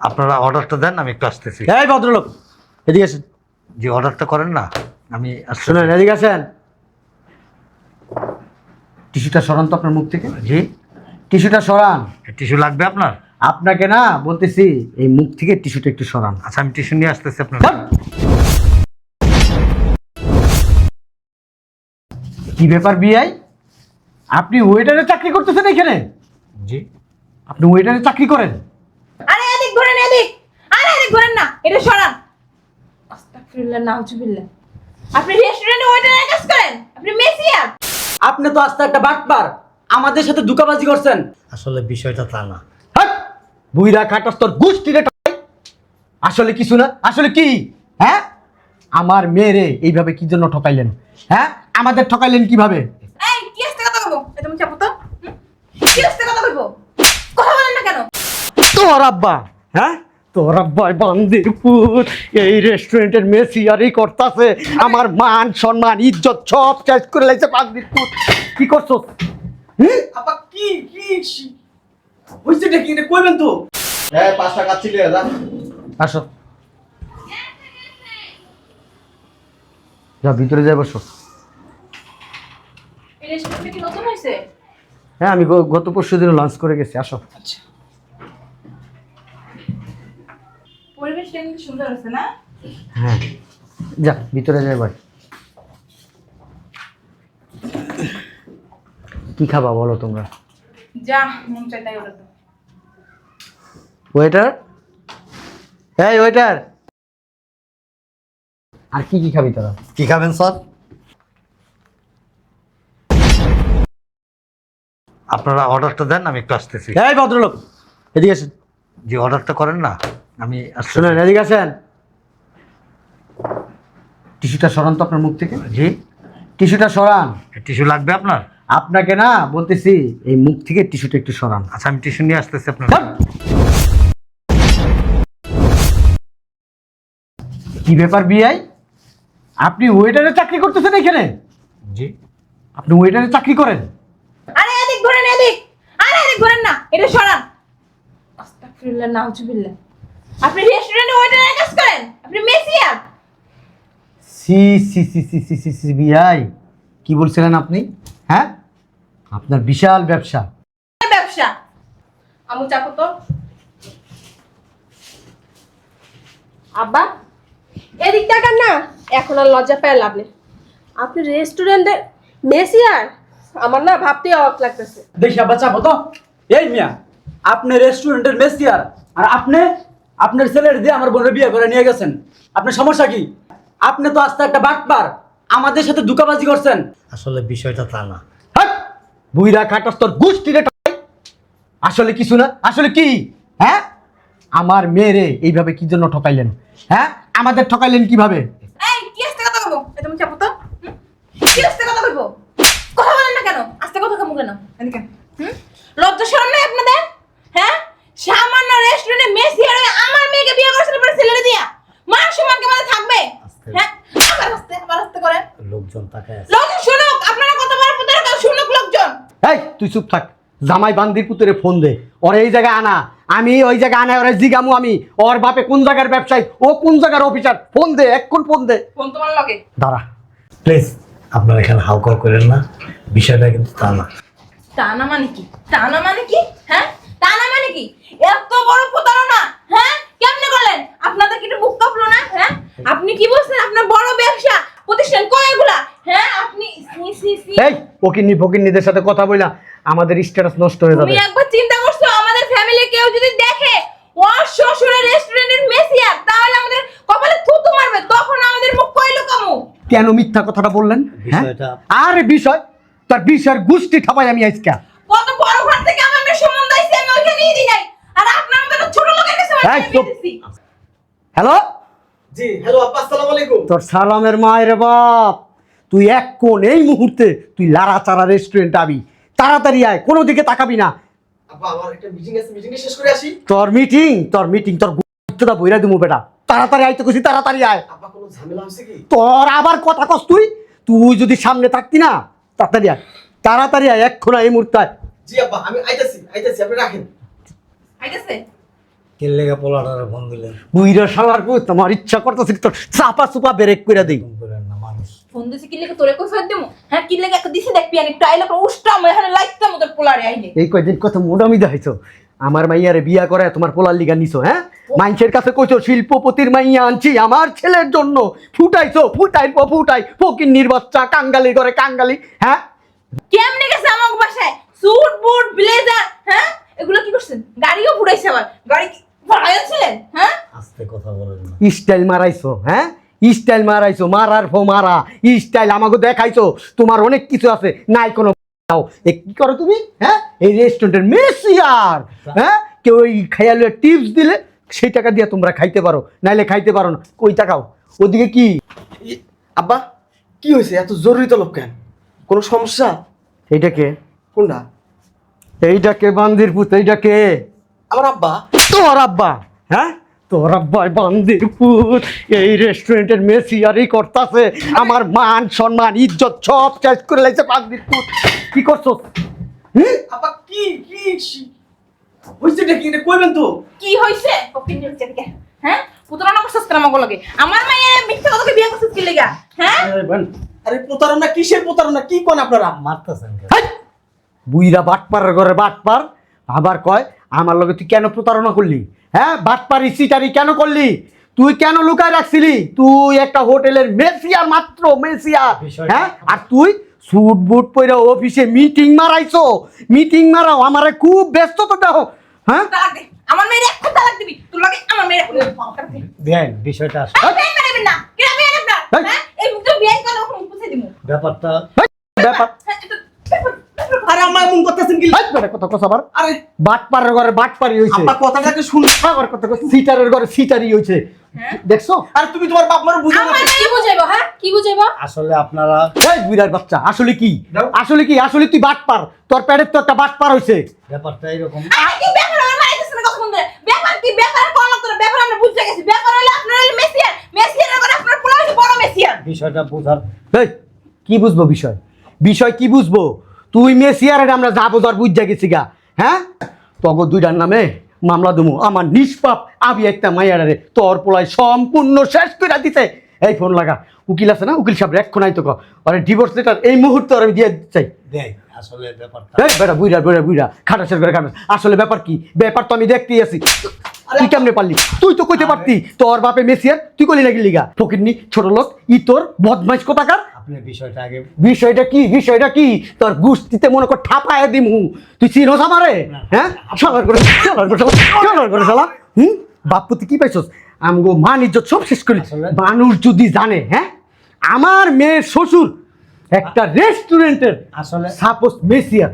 আপনারা অর্ডারটা দেন আমি একটু আসতেছি। এই ভদ্রলোক এদিকে আসেন। যে অর্ডারটা করেন না আমি। শুনেন এদিকে আসেন। টিস্যুটা সরান তো আপনার মুখ থেকে। জি। টিস্যুটা সরান। টিস্যু লাগবে আপনার? আপনাকে না বলতেছি এই মুখ থেকে টিস্যুটা একটু সরান। আচ্ছা আমি টিস্যু নিয়ে আসতেছি আপনার। কি ব্যাপার বিআই? আপনি ওয়েটারে চাকরি করতেছেন এখানে? জি। আপনি ওয়েটারে চাকরি করেন আরে এদিক ঘোরেন এদিক না এটা সরান। আস্তাগফিরুল্লাহ নাউজুবিল্লাহ। আপনি রেস্টুরেন্টে ওয়েটারের কাজ করেন আপনি মেসিয়া। আপনি তো আস্তে একটা বাটপার আমাদের সাথে দুকাবাজি করছেন। আসলে বিষয়টা তা না। বুইরা খাটাস তোর গুষ্টি আসলে কিছু না আসলে কি? হ্যাঁ? আমার মেয়েরে এইভাবে কি জন্য ঠকাইলেন? হ্যাঁ? আমাদের ঠকাইলেন কীভাবে? এই কি আসতে কথা কইবো তুমি চাপো তো। কি আসতে কথা কইবো কথা বলেন না কেন? তোর আব্বা হ্যাঁ? তোর আব্বাই বান্দির এই রেস্টুরেন্টের মেসিয়ারই করতাছে। আমার মান সম্মান ইজ্জত সব শেষ করে লাইছে বান্দির পুত কি করছ হুম? আপা কি কি? হইছে এটা কি? এটা কইবেন তো। হ্যাঁ পাঁচ টাকা ছিল যা। আসো। যা ভিতরে যাই বসো। এই রেস্টুরেন্টে কি নতুন হইছে? হ্যাঁ আমি গত পরশু দিন লঞ্চ করে গেছি আসো। আচ্ছা। সুন্দর আছে না? হ্যাঁ। যা ভিতরে যাই ভাই কি খাবা বলো তোমরা? যা মন চাই তাই ওটা ওয়েটার? এই ওয়েটার! আর কি কি খাবি তোরা? কি খাবেন স্যার? আপনারা অর্ডারটা দেন আমি একটু আসতেছি। এই ভদ্রলোক! এদিকে আসেন যে অর্ডারটা করেন না আমি। শুনেন এদিকে আসেন। টিস্যুটা সরান তো আপনার মুখ থেকে। জি। টিস্যুটা সরান। টিস্যু লাগবে আপনার? আপনাকে না বলতেছি এই মুখ থেকে টিস্যুটা একটু সরান। আচ্ছা আমি টিস্যু নিয়ে আসতেছি আপনার। কি ব্যাপার বিআই? আপনি ওয়েটারে চাকরি করতেছেন এখানে? জি। আপনি ওয়েটারে চাকরি করেন? আরে এদিক ঘোরেন এদিক! আরে এদিক ঘোরেন না এটা সরান। আস্তাগফিরুল্লাহ নাউজুবিল্লাহ। আপনি রেস্টুরেন্টে ওয়েটারের কাজ করেন? আপনি মেসিয়া? C C C C C C C BI. কি বলছিলেন আপনি? হ্যাঁ? আপনার বিশাল ব্যবসা। ব্যবসা? আমু চাপো তো। আব্বা এদিক তাকান না। এখন আর লজ্জা পায় লাভ নেই। আপনি রেস্টুরেন্টে মেসিয়ার আমার না ভাবতেই অবাক লাগতেছে। দেখি আব্বা চাপো তো। এই মিয়া আপনি রেস্টুরেন্টের মেসিয়ার আর আপনি আপনার ছেলের দিয়ে আমার বোনের বিয়ে করে নিয়ে গেছেন। আপনার সমস্যা কি? আপনি তো আস্তে একটা বাটপার। আমাদের সাথে দুকাবাজি করছেন। আসলে বিষয়টা তা না। বুইরা খাটাস তোর গুষ্টি রে ঠাই। আসলে কিছু না আসলে কি? হ্যাঁ? আমার মেয়েরে এইভাবে কি জন্য ঠকাইলেন? হ্যাঁ? আমাদের ঠকাইলেন কীভাবে? এই কি আসতে কথা কইবো? এই তুমি চাপো তো। কি আসতে কথা কইবো? কথা বলেন না কেন? আস্তে কথা কমু কেন? এদিকে। হুম? লজ্জা শরম নাই আপনাদের? হ্যাঁ সামান্য রেস্টুরেন্টে মেসিয়ার হয়ে আমার মেয়েকে বিয়ে করেছিল পরে ছেলেরে দিয়া মান সম্মান কেমন থাকবে আস্তে। হ্যাঁ আবার আস্তে আবার আস্তে করেন লোকজন তাকায় আছে। লোকজন শুনুক আপনারা কত বড় পুত্রের কথা শুনুক লোকজন? এই তুই চুপ থাক। জামাই বান্দির পুতুরে ফোন দে। ওর এই জায়গায় আনা। আমি ওই জায়গায় আনা ওরা জিগামু আমি। ওর বাপে কোন জায়গার ব্যবসায়ী? ও কোন জায়গার অফিসার ফোন দে এক্ষুন ফোন দে। ফোন তোমার লগে। দাঁড়া। প্লিজ আপনারা এখানে হাউকাউ করেন না। বিষয়টা কিন্তু তা না। টানা মানে কি? টানা মানে কি? হ্যাঁ? টানা মানে কি? এত বড় প্রতারণা হ্যাঁ? কেমনে করলেন? আপনাদের কি একটু বুক কাঁপলো না? হ্যাঁ? আপনি কি বলছেন? আপনার বড় ব্যবসা। প্রতিষ্ঠান কয় এগুলা। হ্যাঁ আপনি সি সি সি। এই ফকিন্নি ফকিন্নিদের সাথে কথা বইলা আমাদের স্ট্যাটাস নষ্ট হয়ে যাবে। তুমি একবার চিন্তা করছ আমাদের ফ্যামিলি কেউ যদি দেখে ওর শ্বশুরের রেস্টুরেন্টের মেসিয়ার তাহলে আমাদের কপালে থুতু মারবে তখন আমাদের মুখ কইলো কামু। কেন মিথ্যা কথাটা বললেন? হ্যাঁ? বিষয়টা- আরে বিষয় তার বিষয়ের গুষ্টি ঠাপাই আমি আজকে। কত বড় ঘর থেকে আমার মেয়ে সম্বন্ধ আইছে আমি ওইখানেই দিয়ে যাই আর আপনার মতো ছোট লোকের কাছে। হ্যালো জি হ্যালো আব্বা আসসালামু আলাইকুম। তোর সালামের মায়ের বাপ। তুই এক কোন এই মুহূর্তে তুই লারা চারা রেস্টুরেন্ট আবি। তাড়াতাড়ি আয় কোনো দিকে তাকাবি না। আব্বা আমার একটা মিটিং আছে মিটিংটা শেষ করে আসি। তোর মিটিং তোর মিটিং তোর গুচ্ছটা বইরা দিমু বেটা। তাড়াতাড়ি আইতে কইছি তাড়াতাড়ি আয়। আব্বা কোনো ঝামেলা হয়েছে কি? তোর আবার কথা কস তুই? তুই যদি সামনে থাকতি না তাড়াতাড়ি আয়। তাড়াতাড়ি আয় এক্ষুন এই মুহূর্তে আয়। জি আব্বা আমি আইতাছি আইতাছি আপনি রাখেন। আইতাছে? কে লেগে পোলাটারে ফোন দিলেন? বুইরা শালার তোমার ইচ্ছা করতেছে তোর চাপা চুপা ব্রেক করে দেই? ফোন করেন না মানুষ। ফোন দিছি কি লেগে তোরে কই দেমু? হ্যাঁ কি লেগে একটা দিছি দেখবি এখানে লাইটটা মতো পোলারে আইলে। এই কয়দিন কত দেখাইছো? আমার মাইয়ারে বিয়া করে তোমার পোলার লিগা নিছো হ্যাঁ? মাইনছের কাছে কইছো শিল্পপতির মাইয়া আনছি আমার ছেলের জন্য। ফুটাইছো ফুটাই ফুটাই ফকির নির্বাচ্চা কাঙ্গালি করে কাঙ্গালি হ্যাঁ? কেমনে গেছে আমার বাসায়? স্যুট বুট ব্লেজার হ্যাঁ? এগুলো কি করছেন? গাড়িও ফুটাইছে আবার। গাড়ি হ্যাঁ? আস্তে কথা বলেন না। স্টাইল মারাইছো হ্যাঁ? স্টাইল মারাইছো মারার ফো মারা। স্টাইল আমাকে দেখাইছো তোমার অনেক কিছু আছে। নাই কোনো দাও। এ কি করো তুমি? হ্যাঁ? এই রেস্টুরেন্টের মেসিয়ার হ্যাঁ? কেউ ওই খাইয়ালে টিপস দিলে সেই টাকা দিয়ে তোমরা খাইতে পারো নাইলে খাইতে পারো না। কই টাকাও ওদিকে কি? আব্বা কি হয়েছে? এত জরুরি তলব কেন? কোনো সমস্যা? এইটাকে কোনটা? এইটাকে বান্দির পুত? এইটাকে আমার আব্বা তোর আব্বা। হ্যাঁ? তোর আব্বাই বান্দির পুত এই রেস্টুরেন্টের মেসিয়ারই করতাছে। আমার মান সম্মান ইজ্জত সব শেষ করে বান্দির পুত কি করছ হুম? আব্বা কি কি? হয়েছে কি এটা কইবেন তো। কি হইছে? কপিন হইছে হ্যাঁ? পুতরানা করছিস কেন আমাকে লগে? আমার মাইয়ে মিথ্যা কথাকে বিয়ে করছিস কি লেগা? হ্যাঁ? আরে প্রতারণা কিসের প্রতারণা? কি কোন আপনারা? মারতেছেন কেন? হাই! বুইরা বাটপাড়ের ঘরে বাটপার আবার কয় আমার লগে তুই কেন প্রতারণা করলি? হ্যাঁ বাটপারি সিটারি কেন করলি? তুই কেন লুকায় রাখছিলি? তুই একটা হোটেলের মেসিয়ার মাত্র মেসিয়ার হ্যাঁ আর তুই স্যুট বুট পরে অফিসে মিটিং মারাইছো। মিটিং মারাও আমারে খুব ব্যস্ত তো দেখো। হ্যাঁ? আমার মেয়ের এখন তালাক দিবি। তোর লগে আমার মেয়ের দেন বিষয়টা আসলে। বিয়ে মারাবেন না। কেন বিয়ে না হ্যাঁ? এই মুখটা বিয়ে করে ওখানে পুছে দিমু ব্যাপারটা হেই, ব্যাপার আরে আমার এমন করতেছেন কি কথা কথা আবার। আরে। বাটপাড়ের ঘরে বাটপারি হইছে। আব্বা কথাটাকে আবার কথা কথা সিটারের ঘরে সিটারি হইছে। হ্যাঁ? দেখছ? আরে তুমি তোমার বাপ মার বুঝো না। কি বুঝাইবো হ্যাঁ? কি বুঝাইবো? আসলে আপনারা এই বাচ্চা আসলে কি? আসলে কি? আসলে তুই বাট পার তোর পেটের তো একটা বাট পার হইছে। ব্যাপারটা এরকম। আরে কি ব্যাপার? আমার মাইতেছ না কথা বন্ধু ব্যাপার কি? ব্যাপার কোন ব্যাপার আমরা বুঝতে গেছি। ব্যাপার হলো আপনার মেসিয়ার মেসিয়ার করে আপনার পোলা হইছে বড় মেসিয়ার বিষয়টা বোঝার এই কি বুঝব বিষয়? বিষয় কি বুঝব? তুই মেসিয়ারে আমরা যাব ধর বুঝা গেছি গা। হ্যাঁ? তবে দুইটার নামে মামলা দেবো। আমার নিষ্পাপ আবি একটা মাইয়ারে তোর পোলাই সম্পূর্ণ শেষ করে দিতে এই ফোন লাগা। উকিল আছে না? উকিল সাহেব এক্ষণ আইতো ক। আরে ডিভোর্স লেটার এই মুহূর্তে আমি দিয়ে চাই। দেয় আসলে ব্যাপারটা এই বেটা বুইরা বুইরা বুইরা খাটাসের করে খাটাস। আসলে ব্যাপার কি? ব্যাপার তো আমি দেখতেই আছি। তুই কেমনে পারলি? তুই তো কইতে পারতি তোর বাপে মেসিয়ার তুই কলি নাকি লিগা? ফকিরনি ছোট লোক ই তোর বদমাইশ কোথাকার বিষয়টা আগে বিষয়টা কি বিষয়টা কি? তোর গুষ্টিতে মনে কর ঠাপায় দিমু। তুই চিনোস আমারে? হ্যাঁ? সালার করে সালার করে সালার করে সালা হুম? বাপ্পু তুই কি পাইছস? আমগো মান ইজ্জত সব শেষ করি। মানুষ যদি জানে হ্যাঁ? আমার মেয়ের শ্বশুর একটা রেস্টুরেন্টের আসলে সাপোজ মেসিয়া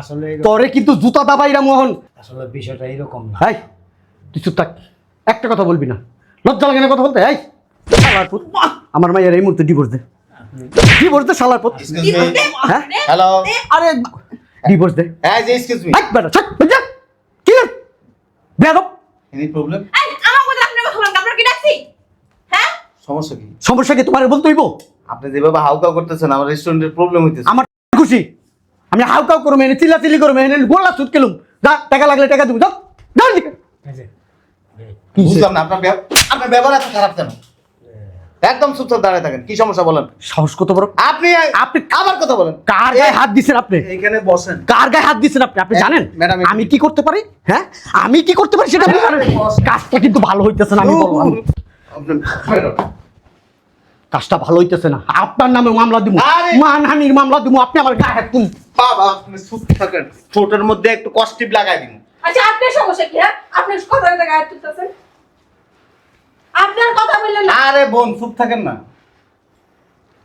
আসলে তরে কিন্তু জুতা দাবাইরা মোহন। আসলে বিষয়টা এরকম না। তুই চুপ থাক। একটা কথা বলবি না। লজ্জা লাগে না কথা বলতে? হাই শালার পুত। আমার মাইয়ার এই মুহূর্তে ডিভোর্স দে। ডিভোর্স দে শালার পুত। হ্যাঁ? হ্যালো আরে ডিভোর্স দে। হ্যাঁ জি এক্সকিউজ মি হাই বেটা যা কি? রে বেয়াদব। এনি প্রবলেম এই আমার কথা আপনি কথা বলেন আপনার কি ডাকছি? হ্যাঁ? সমস্যা কি? সমস্যা কি? তোমার বলতে হইব? আপনি যেভাবে হাউকাউ করতেছেন আমার রেস্টুরেন্টের প্রবলেম হইতেছে। আমার খুশি। আমি হাউ কাউ করব এনে চিল্লা চিল্লি করব এনে গোলা সুট কেলুম যা টাকা লাগলে টাকা দিব যাও। এই যে, এই, বুঝলাম না আপনার ব্যব- আপনার ব্যবহার এত খারাপ কেন? একদম চুপচাপ দাঁড়ায় থাকেন কি সমস্যা বলেন? সাহস কত বড়? আপনি আপনি আবার কথা বলেন। কার গায়ে হাত দিচ্ছেন আপনি? এইখানে বসেন। কার গায়ে হাত দিচ্ছেন আপনি? আপনি জানেন? ম্যাডাম, আমি কি করতে পারি? হ্যাঁ? আমি কি করতে পারি সেটা আপনি জানেন? কাজটা কিন্তু ভালো হইতেছে না আমি বলব। আমি- আপনি- কাজটা ভালো হইতেছে না। আপনার নামে মামলা দিব আরে! মানহানির মামলা দিব আপনি আমার গায়ে হাত তুল বাবা আপনি চুপ থাকেন। ঠোঁটের মধ্যে একটু কষ্টিপ লাগাই দিন। আচ্ছা আপনার সমস্যা কি হ্যাঁ? আপনার কথা বলতে গায়ে তুলতেছেন আপনার কথা বললেন না। আরে বোন চুপ থাকেন না।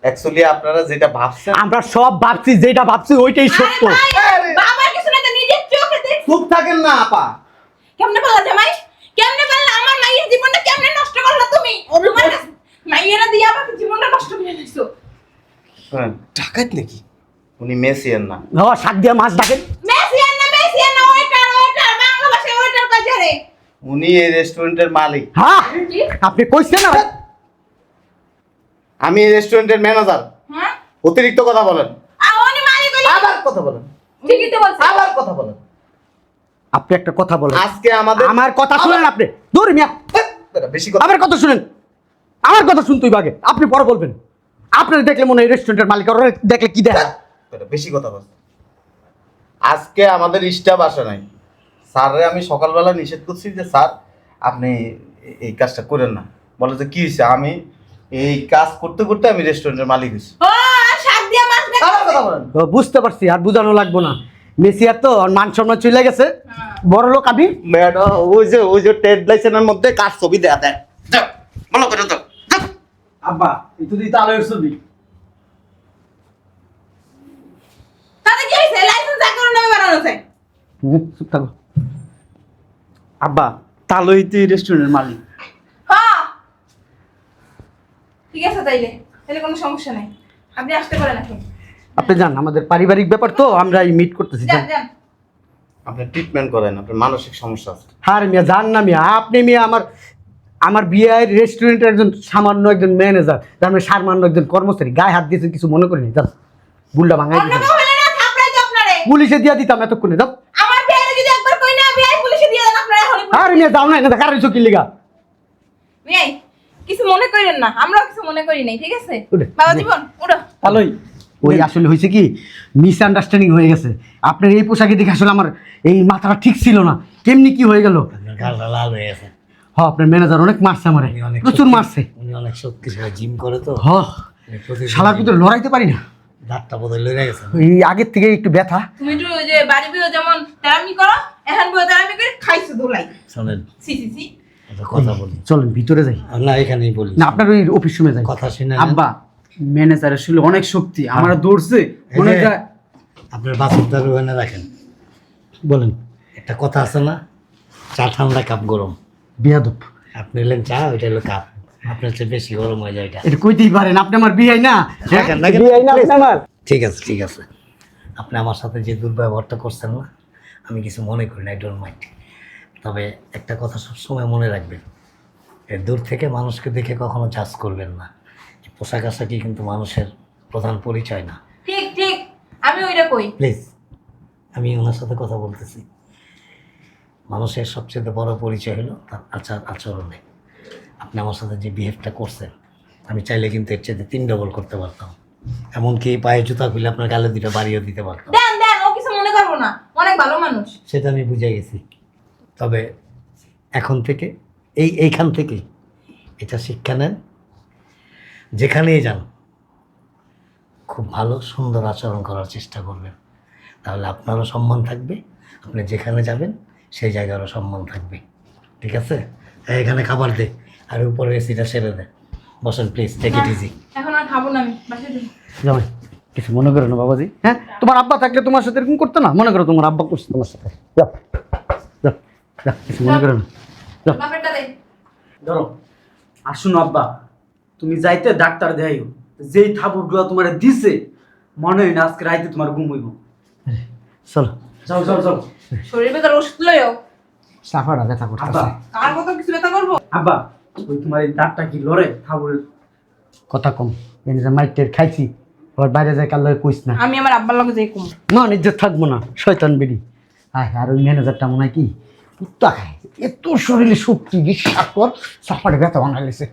অ্যাকচুয়ালি আপনারা যেটা ভাবছেন আমরা সব ভাবছি যেটা ভাবছি ওইটাই সত্য। আরে ভাই কিছু না তো নিজের চোখে দেখ চুপ থাকেন না আপা। কেমনে জামাই? কেমনে পারলা আমার মাইয়ের জীবনটা কেমনে নষ্ট করলা তুমি? তোমার মাইয়েরা দিয়ে আমাকে জীবনটা নষ্ট করে দিছো। শুনেন। ডাকাত নাকি? উনি মেসিয়ান না। শাক দিয়ে মাছ ডাকেন। মেসিয়ান না মেসিয়ান না ওইটার ওইটার বাংলা ভাষায় ওইটার কাজারে উনি এই রেস্টুরেন্টের মালিক। হ্যাঁ। আপনি কইছেন না আমি রেস্টুরেন্টের ম্যানেজার হ্যাঁ? অতিরিক্ত কথা বলেন। আর উনি মালিক হইল আবার কথা বলেন। ঠিকই তো বলছে আবার কথা বলেন। আপনি একটা কথা বলেন। আজকে আমাদের আমার কথা শুনেন আপনি। দূর মিয়া। বেশি কথা আমার কথা শুনেন। আমার কথা শুনতেই আগে। আপনি পরে বলবেন। আপনার দেখলে মনে হয় রেস্টুরেন্টের মালিক। ওরা দেখলে কি দেখা? বেশি কথা বল। আজকে আমাদের স্টাফ আসে নাই। স্যাররে আমি সকালবেলা নিষেধ করছি যে স্যার আপনি এই কাজটা করেন না। বলে যে কি হয়েছে আমি এই কাজ করতে করতে আমি রেস্টুরেন্টের মালিক হয়েছি ও শাক দিয়া মাছ না আবার কথা বলেন। ও, বুঝতে পারছি আর বুঝানো লাগবো না। মেসিয়ার তো মান সম্মান চলে গেছে। বড় লোক আমি? ম্যাডাম ওই যে ওই যে ট্রেড লাইসেন্সের মধ্যে কাজ ছবি দেয়া দেয় যাও ভালো করে যাও। আব্বা এই তো দিতে আলোর ছবি। তাতে কি হয়েছে লাইসেন্স এক করে বানানো আছে? চুপ থাকো। আব্বা তালই তুই রেস্টুরেন্টের মালিক। হ্যাঁ। ঠিক আছে তাইলে তাহলে কোনো সমস্যা নাই। আপনি আসতে পারেন এখন। আপনি জান আমাদের পারিবারিক ব্যাপার তো আমরা এই মিট করতেছি যান যান। যান। আপনি ট্রিটমেন্ট করেন আপনার মানসিক সমস্যা আছে। হার মিয়া জান না মিয়া। আপনি মিয়া আমার আমার বিয়ের রেস্টুরেন্টের একজন সামান্য একজন ম্যানেজার তার মানে সামান্য একজন কর্মচারী। গায়ে হাত দিয়েছে কিছু মনে করিনি জান বুলটা ভাঙাই অন্য দিয়েছে কেউ হলে না থাপড়াই তো আপনারে। পুলিশে দিয়া দিতাম এতক্ষণে যাও আমার বিয়ারে যদি একবার কই না বিয়াই পুলিশে দিয়ে দেন আপনারা এখন আর মিয়া যাও না এটা কার চকি লিগা? বিয়াই কিছু মনে করেন না আমরাও কিছু মনে করি নাই ঠিক আছে? বাবা জীবন উঠো। তালই ওই আসলে হয়েছে কি মিসআন্ডারস্ট্যান্ডিং হয়ে গেছে। আপনার এই পোশাকে দেখে আসলে আমার এই মাথাটা ঠিক ছিল না। কেমনি কি হয়ে গেল? লাল হয়ে গেছে। হ আপনার ম্যানেজার অনেক মারছে আমারে প্রচুর মারছে। উনি অনেক শক্তিশালী জিম করে তো। হ উনি প্রতিদিন শালার ভিতরে লড়াইতে পারি না। দাঁতটা বোধহয় লড়ে গেছে। এই আগের থেকে একটু ব্যথা। তুমি একটু ওই যে বাড়ি বিয়ে যেমন তেরামি করো এখন বিয়ে তেরামি করে খাইছো ধুলাই শোনেন। সি সি সি। একটা কথা বলি। চলেন ভিতরে যাই। না এখানেই বলি। না আপনার ওই অফিস রুমে যাই। কথা শুনে। আব্বা ম্যানেজারের শুলে অনেক শক্তি আমরা দৌড়ছে মনে যায় আপনার বাসুরদার ওখানে রাখেন। বলেন। একটা কথা আছে না চা ঠান্ডা কাপ গরম। বিয়াদব। আপনি এলেন চা ওইটা হলো কাপ। আপনার চেয়ে বেশি গরম হয়ে যায় এটা। এটা কইতেই পারেন আপনি আমার বিয়াই না? রাখেন, রাখেন। বিয়াই না আমার? ঠিক আছে ঠিক আছে। আপনি আমার সাথে যে দুর্ব্যবহারটা করছেন না আমি কিছু মনে করি না আই ডোন্ট মাইন্ড তবে একটা কথা সবসময় মনে রাখবেন এর দূর থেকে মানুষকে দেখে কখনো চাষ করবেন না। পোশাক আশাকই কিন্তু মানুষের প্রধান পরিচয় না। ঠিক ঠিক আমি ওইটা কই। প্লিজ আমি ওনার সাথে কথা বলতেছি। মানুষের সবচেয়ে বড় পরিচয় হলো তার আচার আচরণে। আপনি আমার সাথে যে বিহেভটা করছেন আমি চাইলে কিন্তু এর চাইতে তিন ডবল করতে পারতাম। এমনকি পায়ে জুতা খুলে আপনার গালে দুটো বাড়িয়েও দিতে পারতাম। দেন দেন ও কিছু মনে করব না। অনেক ভালো মানুষ। সেটা আমি বুঝে গেছি। তবে এখন থেকে এই এইখান থেকেই এটা শিক্ষা নেন। যেখানেই যান খুব ভালো সুন্দর আচরণ করার চেষ্টা করবেন। তাহলে আপনারও সম্মান থাকবে আপনি যেখানে যাবেন সেই জায়গারও সম্মান থাকবে। ঠিক আছে? এখানে খাবার দে আর উপরে এসিটা সেরে দে। বসেন প্লিজ টেক ইট ইজি এখন আর খাব না আমি বাসায় কিছু মনে করো না বাবাজি হ্যাঁ? তোমার আব্বা থাকলে তোমার সাথে এরকম করতো না? মনে করো তোমার আব্বা করছে তোমার সাথে। কিছু মনে করো না। যাও বাপেরটা দে। ধরো আর আব্বা তুমি যাইতে ডাক্তার দেখাইও। যেই থাপুরগুলো তোমার দিছে মনে হয় না আজকে রাইতে তোমার ঘুম হইব। চলো। যাও যাও যাও। শরীর ভেতর ওষুধ লইও। সাফাটা ব্যথা আব্বা। করতেছে কার কত কিছু ব্যথা করব? আব্বা ওই তোমার এই দাঁতটা কি লড়ে থাপুরের কথা কম। এনে যে মাইটের খাইছি আবার বাইরে যাই কাল কইস না। আমি আমার আব্বার লগে যাই কম। না নিজে থাকব না শয়তান বেরি আয় আর ওই ম্যানেজারটা মনে হয় কি কুত্তা খায় এত শরীরে শক্তি বিশ্বাস কর সাফারে ব্যথা বানাইছে